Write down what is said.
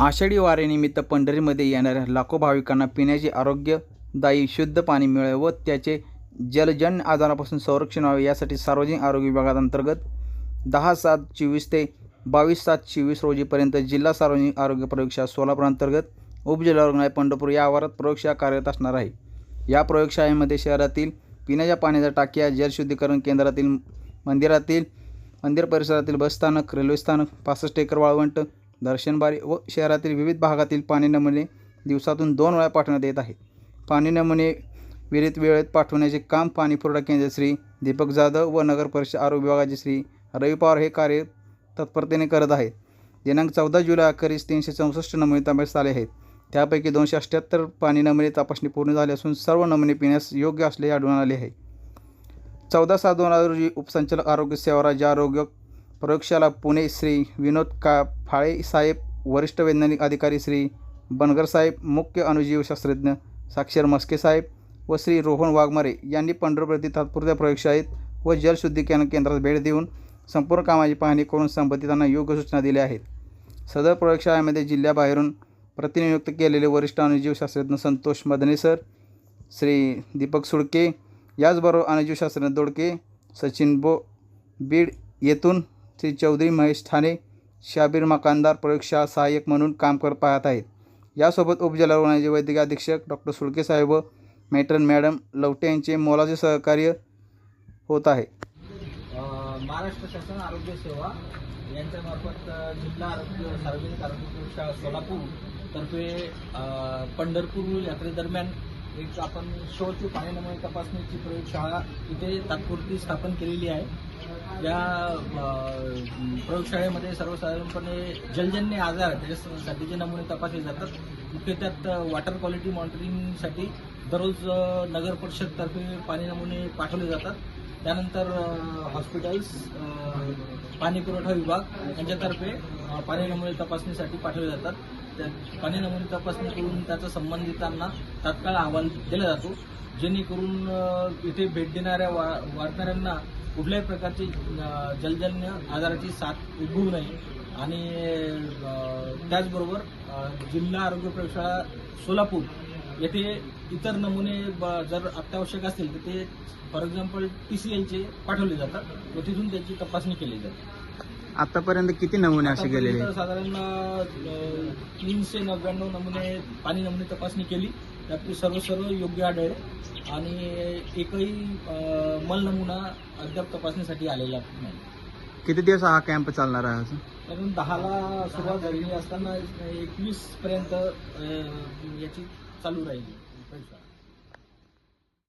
आषाढी वारेनिमित्त पंढरीमध्ये येणाऱ्या लाखो भाविकांना पिण्याचे आरोग्यदायी शुद्ध पाणी मिळावे व त्याचे जलजन्य आजारापासून संरक्षण व्हावे यासाठी सार्वजनिक आरोग्य विभागाअंतर्गत दहा सात चोवीस ते बावीस सात चोवीस रोजीपर्यंत जिल्हा सार्वजनिक आरोग्य प्रयोगशाळा सोलापूर अंतर्गत उपजिल्हा रुग्णालय पंढरपूर या आवारात प्रयोगशाळा कार्यरत असणार आहे. या प्रयोगशाळेमध्ये शहरातील पिण्याच्या पाण्याच्या टाक्या जलशुद्धीकरण केंद्रातील मंदिरातील मंदिर परिसरातील बसस्थानक रेल्वे स्थानक पासष्ट एकर वाळवंट दर्शनबारी व शहरातील विविध भागातील पाणी नमुने दिवसातून दोन वेळा पाठवण्यात येत आहेत. पाणी नमुने विहिरीत वेळेत पाठवण्याचे काम पाणी पुरवठा केंद्र श्री दीपक जाधव व नगर परिषद आरोग्य विभागाचे श्री रवी पवार हे कार्य तत्परतेने करत आहेत. दिनांक चौदा जुलै अखेरीस तीनशे चौसष्ट नमुने तपासण्यात आले आहेत. त्यापैकी दोनशे अठ्ठ्याहत्तर पाणी नमुने तपासणी पूर्ण झाली असून सर्व नमुने पिण्यास योग्य असल्याचे आढळून आले आहे. चौदा सात दोन हजार रोजी उपसंचालक आरोग्य सेवा राज्य आरोग्य प्रयोगशाला पुणे श्री विनोद का फाळे साहेब वरिष्ठ वैज्ञानिक अधिकारी श्री बनगर साहेब मुख्य अणुजीवशास्त्रज्ञ साक्षर मस्के साहेब व श्री रोहन वाघमारे यांनी पंढरपूर तात्पुरत्या प्रयोगशाळेत व जलशुद्धीकरण केंद्रात भेट देऊन संपूर्ण कामाची पाहणी करून संबंधितांना योग्य सूचना दिल्या आहेत. सदर प्रयोगशाळेमध्ये जिल्ह्याबाहेरून प्रतिनियुक्त केलेले वरिष्ठ अणुजीवशास्त्रज्ञ संतोष मदने सर श्री दीपक सुडके याचबरोबर अणुजीवशास्त्रज्ञ दोडके सचिन बो बीड येथून श्री चौधरी महेश ठाणे शाबीर मकानदार प्रयोगशाळा सहाय्यक म्हणून काम कर पाहत आहेत. यासोबत उपजिल्हा वैद्यकीय अधीक्षक डॉक्टर सुडके साहेब व मेट्रन मॅडम लवटे यांचे मोलाचे सहकार्य होत आहे. महाराष्ट्र शासन आरोग्य सेवा यांच्यामार्फत जिल्हा आरोग्य सार्वजनिक आरोग्य प्रयोगशाळा सोलापूर तर्फे पंढरपूर यात्रेदरम्यान एक आपण शोची पाणी नमुने तपासणीची प्रयोगशाळा इथे तात्पुरती स्थापन केलेली आहे. या प्रयोगशाळेमध्ये सर्वसाधारणपणे जलजन्य आजार त्याच्यासाठीचे नमुने तपासले जातात मुख्य त्यात वॉटर क्वालिटी मॉनिटरिंगसाठी दररोज नगर परिषदतर्फे पाणी नमुने पाठवले जातात. त्यानंतर हॉस्पिटल्स पाणी पुरवठा विभाग यांच्यातर्फे पाणी नमुने तपासणीसाठी पाठवले जातात. त्या पाणी नमुने तपासणी करून त्याचा संबंधितांना तात्काळ अहवाल दिला जातो. जेणेकरून इथे भेट देणाऱ्या वा वारकऱ्यांना कुठल्याही प्रकारची जलजन्य आजाराची साथ उद्भवू नये. आणि त्याचबरोबर जिल्हा आरोग्य प्रयोगशाळा सोलापूर येथे इतर नमुने ब- जर अत्यावश्यक असतील तर ते फॉर एक्झाम्पल टी सी एलचे पाठवले जातात व तिथून त्याची तपासणी केली जाते. आतापर्यंत किती नमुने असे गेलेले साधारण अ, तीनशे नव्याण्णव नमुने पाणी नमुने तपासणी केली. त्यापैकी सर्व सर्व योग्य आढळले. आणि एकही अ, मल नमुना अद्याप तपासणीसाठी आलेला नाही. किती दिवस हा कॅम्प चालणार आहे अजून कारण दहाला सुरुवात झालेली असताना एकवीस पर्यंत अ, याची चालू राहील.